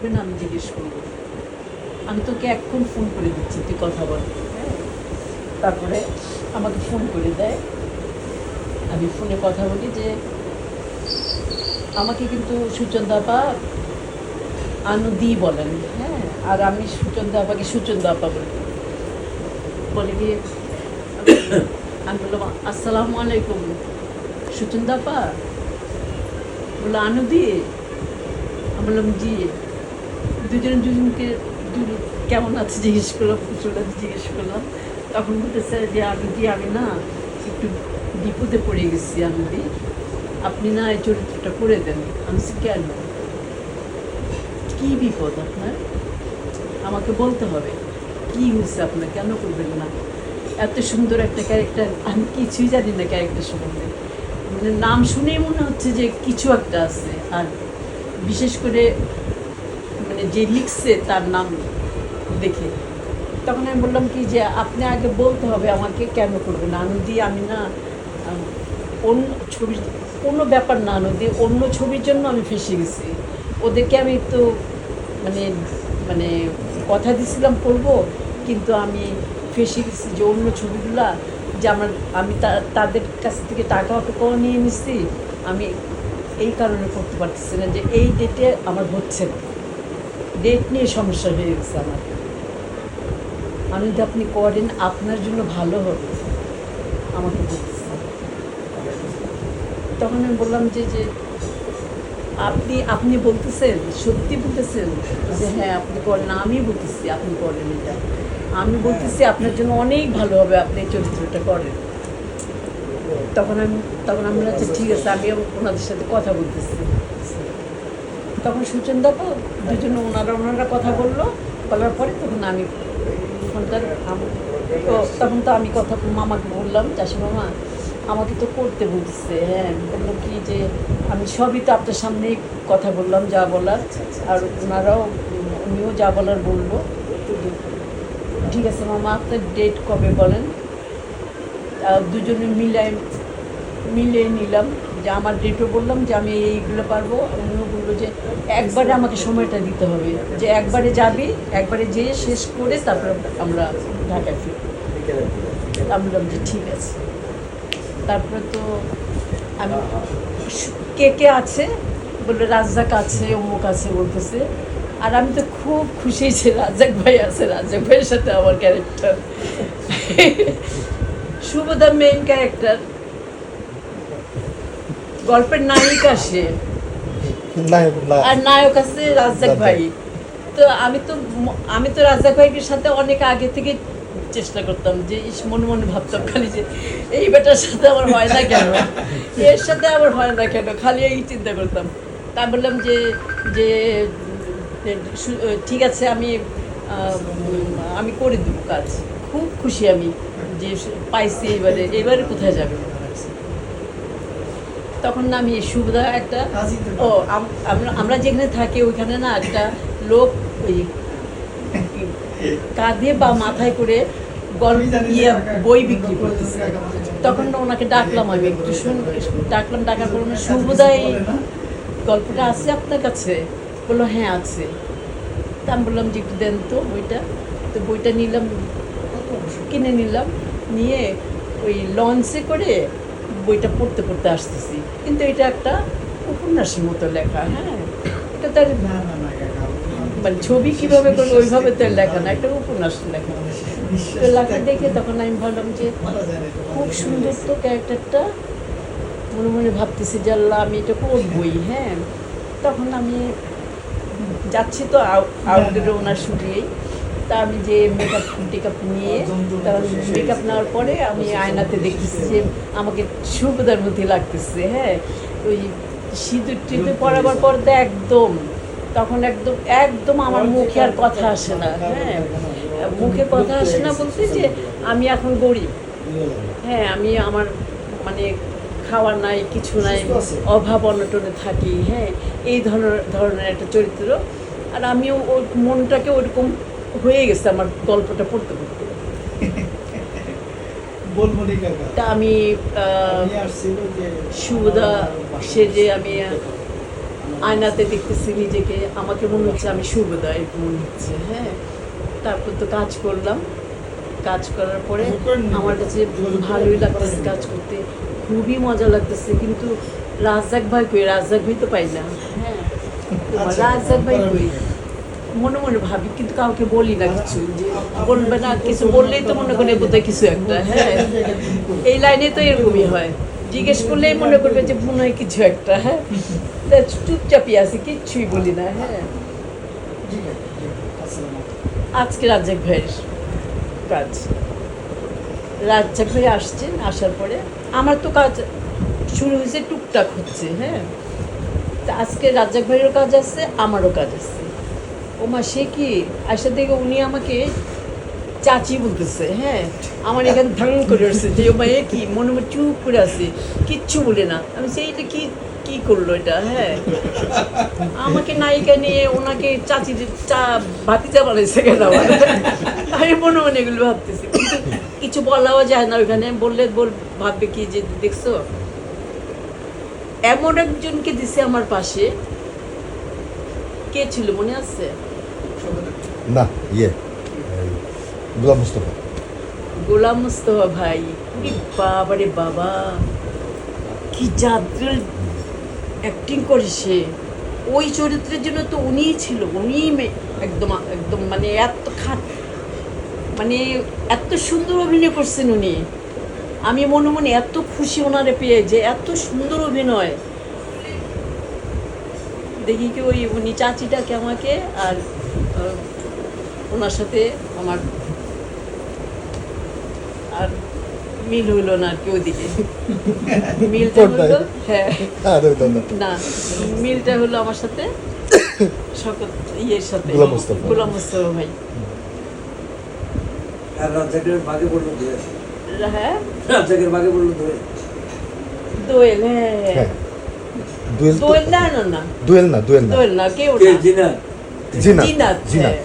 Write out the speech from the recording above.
আমি জিজ্ঞেস করব আমি তোকে এক্ষণ ফোন করে দিচ্ছি, তুই কথা বল? তারপরে আমাকে ফোন করে দেয়। আমি ফোনে কথা বলি যে, আমাকে কিন্তু সুচন্দা আপা আনুদি বলেন হ্যাঁ? আর আমি সুচন্দা আপাকে সুচন্দা আপা বলি। বলে কি আমি বললাম, আসসালামু আলাইকুম। সুচন্দা আপা? বলল আনুদি আমি বললাম, জি। দুজন দুজনকে দুজন কেমন আছে জিজ্ঞেস করলাম ফুসুলা জিজ্ঞেস করলাম। তখন বলতেছে যে আমি দি আমি না একটু বিপদে পড়ে গেছি, আমি আপনি না এই চরিত্রটা করে দেন। আমি কেন? কি বিপদ আপনার? আমাকে বলতে হবে। কি হয়েছে আপনার? কেন করবেন না? এত সুন্দর একটা ক্যারেক্টার আমি কিছুই জানি না ক্যারেক্টার সম্বন্ধে। মানে নাম শুনেই মনে হচ্ছে যে কিছু একটা আছে। আর বিশেষ করে যে লিখছে তার নাম দেখে। তখন আমি বললাম কি যে, আপনি আগে বলতে হবে আমাকে কেন করবেন? আনন্দি আমি না অন্য ছবি, কোনো ব্যাপার না আনন্দি অন্য ছবির জন্য আমি ফেসে গেছি। ওদেরকে আমি তো মানে মানে কথা দিছিলাম করব কিন্তু আমি ফেসে গেছি যে অন্য ছবিগুলা, যে আমার, আমি তাদের কাছ থেকে টাকা টাকাও নিয়ে নিচ্ছি আমি এই কারণে করতে পারতেছি না যে এই ডেটে আমার হচ্ছে না। ডেট নিয়ে সমস্যা হয়ে গেছে আমার। আমি যদি আপনি করেন, আপনার জন্য ভালো হবে। আমাকে তখন আমি বললাম যে যে আপনি আপনি বলতেছেন, সত্যি বলতেছেন যে হ্যাঁ আপনি করেন, আমি বলতেছি, আপনি করেন এটা। আমি বলতেছি, আপনার জন্য অনেক ভালো হবে, আপনি চরিত্রটা করেন। তখন আমি তখন আমি বললাম যে ঠিক আছে, আমি ওনাদের সাথে কথা বলতেছি। তখন সুচন্দা তো দুজন ওনারা ওনারা কথা বলল। বলার পরে তখন আমি আম- তো তখন তো আমি কথা মামাকে বললাম চাষি মামা আমাকে তো করতে বলছে হ্যাঁ বলল কি যে আমি সবই তো আপনার সামনেই কথা বললাম যা বলার। আর ওনারাও উম, উনিও যা বলার বলল। ঠিক আছে মামা আপনার ডেট কবে বলেন? দুজনে মিলাই মিলিয়ে নিলাম। যে আমার ডেটও বললাম যে আমি এইগুলো পারব, উনিও বলল যে একবারে আমাকে সময়টা দিতে হবে, যে একবারে যাবি, একবারে যেয়ে শেষ করে তারপর আমরা ঢাকায় ফিরব। আমি বললাম যে ঠিক আছে। তারপরে তো আমি কে কে আছে? বলল, রাজ্জাক আছে, অমুক আছে বলতেছে। আর আমি তো খুব খুশি যে রাজ্জাক ভাই আছে, রাজ্জাক ভাইয়ের সাথে আমার ক্যারেক্টার শুভদা মেইন ক্যারেক্টার গল্পের নায়িকা সে। আর নায়ক আছে রাজ্জাক ভাই। তো আমি তো আমি তো রাজ্জাক ভাইয়ের সাথে অনেক আগে থেকে চেষ্টা করতাম যে ইস মনে মনে ভাবতাম খালি যে এই বেটার সাথে আমার হয় না কেন? এর সাথে আমার হয় না কেন? খালি এই চিন্তা করতাম। তা বললাম যে যে যে ঠিক আছে আমি আমি করে দেবো কাজ। খুব খুশি আমি যে পাইছি এবারে। এবারে কোথায় যাবে? তখন না আমি সুবিধা একটা ও আমরা আমরা যেখানে থাকি ওইখানে না একটা লোক ওই কাঁধে বা মাথায় করে গল্প ইয়ে বই বিক্রি করতেছে। তখন না ওনাকে ডাকলাম আমি একটু শুন ডাকলাম ডাকার পর উনি শুভদায় গল্পটা আছে আপনার কাছে? বলল হ্যাঁ আছে। তা আমি বললাম যে একটু দেন তো বইটা। তো বইটা নিলাম কিনে নিলাম নিয়ে ওই লঞ্চে করে বইটা পড়তে পড়তে আসতেছি। কিন্তু এটা একটা উপন্যাসের মতো লেখা হ্যাঁ? এটা তার মানে ছবি কীভাবে করবে ওইভাবে তো লেখা না, একটা উপন্যাস লেখা। তো লেখা দেখে তখন আমি ভাবলাম যে খুব সুন্দর তো ক্যারেক্টারটা। মনে মনে ভাবতেছি যে আল্লাহ, আমি এটা করবই হ্যাঁ? তখন আমি যাচ্ছি তো আউটডোরে ওনার শুটিয়েই তা আমি যে মেকআপ টেকআপ নিয়ে মেকআপ নেওয়ার পরে আমি আয়নাতে দেখতেছি যে আমাকে সুবিধার মধ্যে লাগতেছে হ্যাঁ? ওই সিঁদুর টিঁদুর পরাবার পর তো একদম, তখন একদম একদম আমার মুখে আর কথা আসে না হ্যাঁ? মুখে কথা আসে না বলতে যে আমি এখন গরিব হ্যাঁ? আমি আমার মানে খাওয়ার নাই, কিছু নাই, অভাব অনটনে থাকি হ্যাঁ? এই ধরনের ধরনের একটা চরিত্র। আর আমিও ওর মনটাকে ওরকম হয়ে গেছে আমার গল্পটা পড়তে পড়তে। তা আমি আসছিল যে আমি আয়নাতে দেখতেছি নিজেকে আমাকে মনে হচ্ছে আমি এরকম মনে হচ্ছে হ্যাঁ? তারপর তো কাজ করলাম। কাজ করার পরে আমার কাছে ভালোই লাগতেছে কাজ করতে। খুবই মজা লাগতেছে কিন্তু রাজাক ভাই কই? রাজাক ভাই তো পাই না। হ্যাঁ। রাজাক ভাই কই? মনে মনে ভাবি, কিন্তু কাউকে বলি না কিছু। বলবে না কিছু, বললেই তো মনে করে বোধহয় কিছু একটা হ্যাঁ? এই লাইনে তো এরকমই হয়। জিজ্ঞেস করলেই মনে করবে যে, মনে হয় কিছু একটা হ্যাঁ? চুপচাপই আছি, কিচ্ছুই বলি না হ্যাঁ? আজকে রাজ্জাক ভাইয়ের কাজ। রাজ্জাক ভাই আসছেন, আসার পরে আমার তো কাজ শুরু হয়েছে টুকটাক হচ্ছে হ্যাঁ? আজকে রাজ্জাক ভাইয়েরও কাজ আছে, আমারও কাজ আছে। ও মা, সে কি? আসা থেকে উনি আমাকে চাচি বলতেছে হ্যাঁ? আমার এখানে ধাং করে আসছে। যে ও মা, এ কি? মনে মনে চুপ করে আছে। কিচ্ছু বলে না। আমি সেইটা কি কি করল এটা হ্যাঁ? আমাকে নায়িকা নিয়ে ওনাকে চাচি চা, ভাতিজা বানাইছে কেন আমি মনে মনে এগুলো ভাবতেছি। কিন্তু কিছু বলাও যায় না ওখানে বললে বল, ভাববে কি যে দেখছ? এমন একজনকে দিছে আমার পাশে। কে ছিল মনে আছে? না ইয়ে গোলাম মুস্তফা। গোলাম মুস্তফা ভাই উরি বাবা, কি যাত্রার অ্যাক্টিং করে সে ওই চরিত্রের জন্য তো উনিই ছিল, উনিই একদম একদম মানে এত খাট মানে এত সুন্দর অভিনয় করছেন উনি। আমি মনে মনে এত খুশি ওনারে পেয়ে যে এত সুন্দর অভিনয়। দেখি কি ওই উনি চাচিটাকে আমাকে আর ওনার সাথে আমার আর মিল হইল না আর কি ওইদিকে। মিলটা হলো হ্যাঁ। দাদা না মিলটা হলো আমার সাথে সকল ইয়ের সাথে। গোলাম মোস্তফা। ভাই। রাজ্জাকের পড়ল হ্যাঁ? রাজ্জাকের বাগে পড়ল ধরে দোয়েল হ্যাঁ। হ্যাঁ। দুয়েল না না না। দুয়েল না দুয়েল না। দোয়েল না কে ওটা জিনা হ্যাঁ।